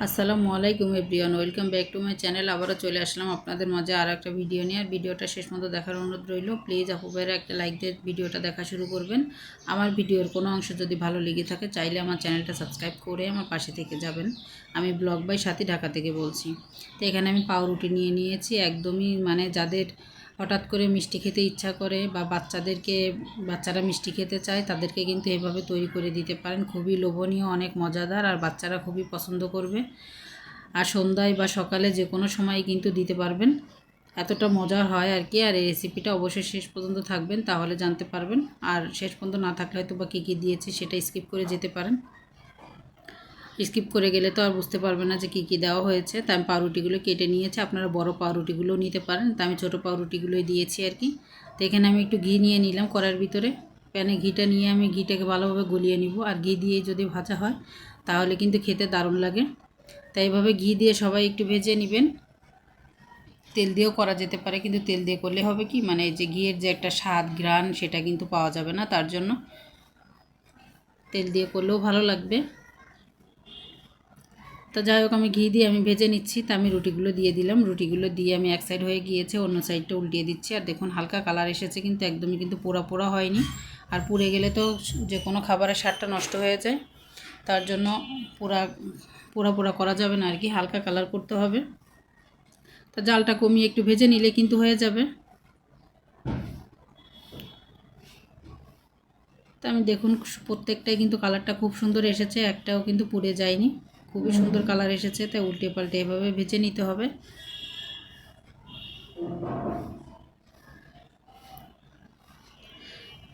আসসালামু আলাইকুম everyone, welcome back to my channel. আবারও চলে আসলাম আপনাদের মাঝে আর একটা ভিডিও নিয়ে। আর ভিডিওটা শেষ মতো দেখার অনুরোধ রইল। প্লিজ আপু ভাইরা একটা লাইক দিয়ে ভিডিওটা দেখা শুরু করবেন। আমার ভিডিওর কোনো অংশ যদি ভালো লেগে থাকে, চাইলে আমার চ্যানেলটা সাবস্ক্রাইব করে আমার পাশে থেকে যাবেন। আমি ব্লগ বাই সাথী ঢাকা থেকে বলছি। তো এখানে আমি পাউরুটি নিয়ে নিয়েছি। একদমই মানে যাদের হঠাৎ করে মিষ্টি খেতে ইচ্ছা করে বা বাচ্চাদেরকে, বাচ্চারা মিষ্টি খেতে চায়, তাদেরকে কিন্তু এভাবে তৈরি করে দিতে পারেন। খুবই লোভনীয়, অনেক মজাদার আর বাচ্চারা খুবই পছন্দ করবে। আর সন্ধ্যায় বা সকালে যে কোনো সময় কিন্তু দিতে পারবেন। এতটা মজা হয় আর কি, আর এই রেসিপিটা অবশ্যই শেষ পর্যন্ত থাকবেন, তাহলে জানতে পারবেন। আর শেষ পর্যন্ত না থাকলে হয়তো বা কী কী দিয়েছি সেটা স্কিপ করে যেতে পারেন। স্কিপ করে গেলে তো আর বুঝতে পারবে না যে কী কী দেওয়া হয়েছে। তাই আমি পাউরুটিগুলো কেটে নিয়েছি। আপনারা বড় পাউরুটিগুলোও নিতে পারেন। তা আমি ছোটো পাউরুটিগুলোই দিয়েছি আর কি। তো এখানে আমি একটু ঘি নিয়ে নিলাম কড়ার ভিতরে। প্যানে ঘিটা নিয়ে আমি ঘিটাকে ভালোভাবে গলিয়ে নিব। আর ঘি দিয়ে যদি ভাজা হয়, তাহলে কিন্তু খেতে দারুণ লাগে। তাই এভাবে ঘি দিয়ে সবাই একটু ভেজে নেবেন। তেল দিয়েও করা যেতে পারে, কিন্তু তেল দিয়ে করলে হবে কি? মানে যে ঘিয়ের যে একটা স্বাদ গ্রান সেটা কিন্তু পাওয়া যাবে না। তার জন্য তেল দিয়ে করলেও ভালো লাগবে। তো যাই হোক, আমি ঘি দিয়ে আমি ভেজে নিচ্ছি। তা আমি রুটিগুলো দিয়ে দিলাম। রুটিগুলো দিয়ে আমি এক সাইড হয়ে গিয়েছে, অন্য সাইডটা উল্টিয়ে দিচ্ছি। আর দেখুন, হালকা কালার এসেছে, কিন্তু একদমই কিন্তু পোড়া পোড়া হয়নি। আর পুড়ে গেলে তো যে কোনো খাবারের স্বাদটা নষ্ট হয়ে যায়। তার জন্য পোড়া পোড়া পোড়া করা যাবে না, আর কি হালকা কালার করতে হবে। তা জালটা কমিয়ে একটু ভেজে নিলে কিন্তু হয়ে যাবে। তা আমি দেখুন, প্রত্যেকটাই কিন্তু কালারটা খুব সুন্দর এসেছে, একটাও কিন্তু পুড়ে যায়নি। খুবই সুন্দর কালার এসেছে তাই উল্টে পাল্টে এভাবে ভেজে নিতে হবে।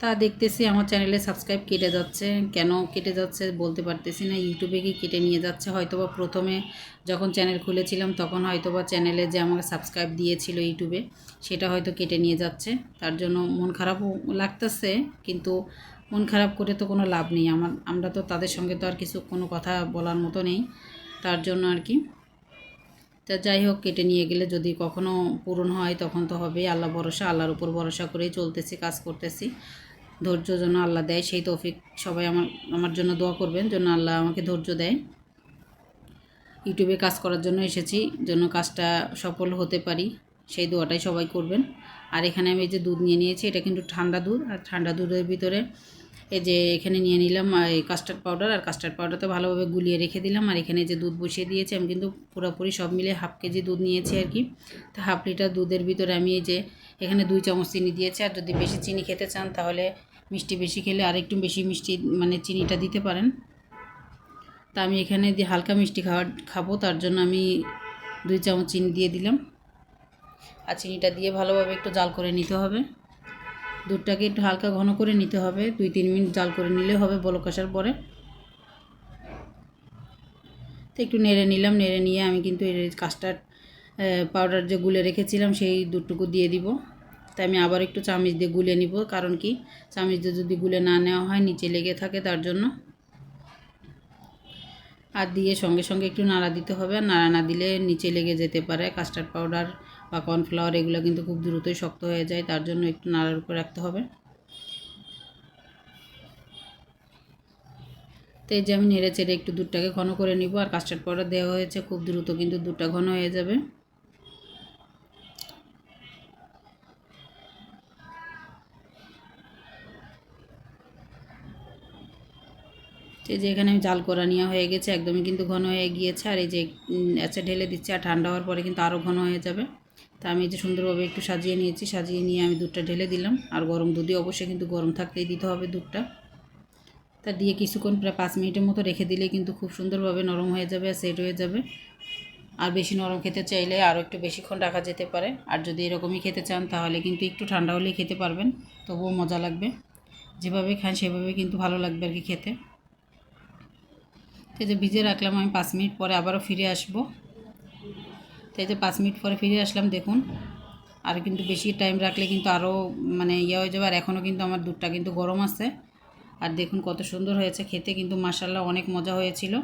তা দেখতেছি আমার চ্যানেলে সাবস্ক্রাইব কেটে যাচ্ছে। কেন কেটে যাচ্ছে বলতে পারতেছি না ইউটিউবে কি কেটে নিয়ে যাচ্ছে? হয়তোবা প্রথমে যখন চ্যানেল খুলেছিলাম তখন হয়তোবা চ্যানেলে যে আমাকে সাবস্ক্রাইব দিয়েছিল ইউটিউবে সেটা হয়তো কেটে নিয়ে যাচ্ছে। তার জন্য মন খারাপও লাগতেছে কিন্তু মন খারাপ করে তো কোনো লাভ নেই। আমার, আমরা তো তাদের সঙ্গে তো আর কিছু কোনো কথা বলার মতো নেই। তার জন্য আর কি। তা যাই হোক, কেটে নিয়ে গেলে যদি কখনো পূরণ হয় তখন তো হবেই। আল্লাহ ভরসা, আল্লাহর উপর ভরসা করেই চলতেছি, কাজ করতেছি। ধৈর্য যেন আল্লাহ দেয়, সেই তৌফিক সবাই আমার আমার জন্য দোয়া করবেন, যেন আল্লাহ আমাকে ধৈর্য দেয়। ইউটিউবে কাজ করার জন্য এসেছি জন্য কাজটা সফল হতে পারি, সেই দোয়াটাই সবাই করবেন। আর এখানে আমি যে দুধ নিয়ে নিয়েছি, এটা কিন্তু ঠান্ডা দুধ। আর ঠান্ডা দুধের ভিতরে এই যে এখানে নিয়ে নিলাম এই কাস্টার্ড পাউডার আর কাস্টার্ড পাউডারটা ভালোভাবে গুলিয়ে রেখে দিলাম। আর এখানে যে দুধ বসিয়ে দিয়েছি, আমি কিন্তু পুরোপুরি সব মিলে হাফ কেজি দুধ নিয়েছি আর কি। তো হাফ লিটার দুধের ভিতরে আমি এই যে এখানে দুই চামচ চিনি দিয়েছি। আর যদি বেশি চিনি খেতে চান, তাহলে মিষ্টি বেশি খেলে আর একটু বেশি মিষ্টি মানে চিনিটা দিতে পারেন। তা আমি এখানে দিয়ে হালকা মিষ্টি খাওয়া, খাব, তার জন্য আমি দুই চামচ চিনি দিয়ে দিলাম। আর চিনিটা দিয়ে ভালোভাবে একটু জাল করে নিতে হবে। দুধটাকে একটু হালকা ঘন করে নিতে হবে। দুই, তিন মিনিট জাল করে নিলে হবে বলক আসার পরে। তো একটু নেড়ে নিলাম। নেড়ে নিয়ে আমি কিন্তু এই কাস্টার্ড পাউডার যে গুলে রেখেছিলাম সেই দুধটুকু দিয়ে দিব। তাই আমি আবার একটু চামিচ দিয়ে গুলে নিব। কারণ কি? চামিচ দিয়ে যদি গুলে না নেওয়া হয়, নিচে লেগে থাকে তার জন্য। আর দিয়ে সঙ্গে সঙ্গে একটু নাড়া দিতে হবে। আর নাড়া না দিলে নিচে লেগে যেতে পারে কাস্টার্ড পাউডার। বা কর্নফ্লাওয়ার এগুলো কিন্তু খুব দ্রুতই শক্ত হয়ে যায়, তার জন্য একটু নাড়ার উপর রাখতে হবে। তো এই যে আমি নেড়ে চেড়ে একটু দুধটাকে ঘন করে নিব, আর কাস্টার্ড পাউডার দেওয়া হয়েছে, খুব দ্রুত কিন্তু দুধটা ঘন হয়ে যাবে। এই যে এখানে আমি জাল করা নেওয়া হয়ে গেছে, একদমই কিন্তু ঘন হয়ে গিয়েছে, আর এই যে আচ্ছা ঢেলে দিচ্ছে, আর ঠান্ডা হওয়ার পরে কিন্তু আরও ঘন হয়ে যাবে। তা আমি যে সুন্দরভাবে একটু সাজিয়ে নিয়েছি, সাজিয়ে নিয়ে আমি দুধটা ঢেলে দিলাম। আর গরম দুধই অবশ্যই কিন্তু গরম থাকতেই দিতে হবে দুধটা। তা দিয়ে কিছুক্ষণ প্রায় পাঁচ মিনিটের মতো রেখে দিলে কিন্তু খুব সুন্দরভাবে নরম হয়ে যাবে আর সেট হয়ে যাবে। আর বেশি নরম খেতে চাইলে আরও একটু বেশিক্ষণ রাখা যেতে পারে। আর যদি এরকমই খেতে চান তাহলে কিন্তু একটু ঠান্ডা হলেই খেতে পারবেন, তবুও মজা লাগবে। যেভাবে খান সেভাবে কিন্তু ভালো লাগবে আর কি খেতে। তো যে ভিজে রাখলাম আমি পাঁচ মিনিট পরে আবারও ফিরে আসব। তো যে পাঁচ মিনিট পরে ফিরে আসলাম, দেখুন। আর কিন্তু বেশি টাইম রাখলে কিন্তু আরও মানে ইয়ে হয়ে যাবে। আর এখনও কিন্তু আমার দুধটা কিন্তু গরম আছে। আর দেখুন কত সুন্দর হয়েছে খেতে, কিন্তু মাসাল্লাহ অনেক মজা হয়েছিল।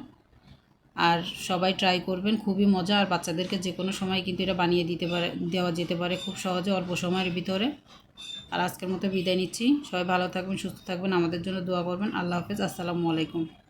আর সবাই ট্রাই করবেন, খুবই মজা। আর বাচ্চাদেরকে যে কোনো সময় কিন্তু এটা বানিয়ে দিতে পারে, দেওয়া যেতে পারে খুব সহজে, অল্প সময়ের ভিতরে। আর আজকের মতো বিদায় নিচ্ছি। সবাই ভালো থাকবেন, সুস্থ থাকবেন, আমাদের জন্য দোয়া করবেন। আল্লাহ হাফেজ, আসসালামু আলাইকুম।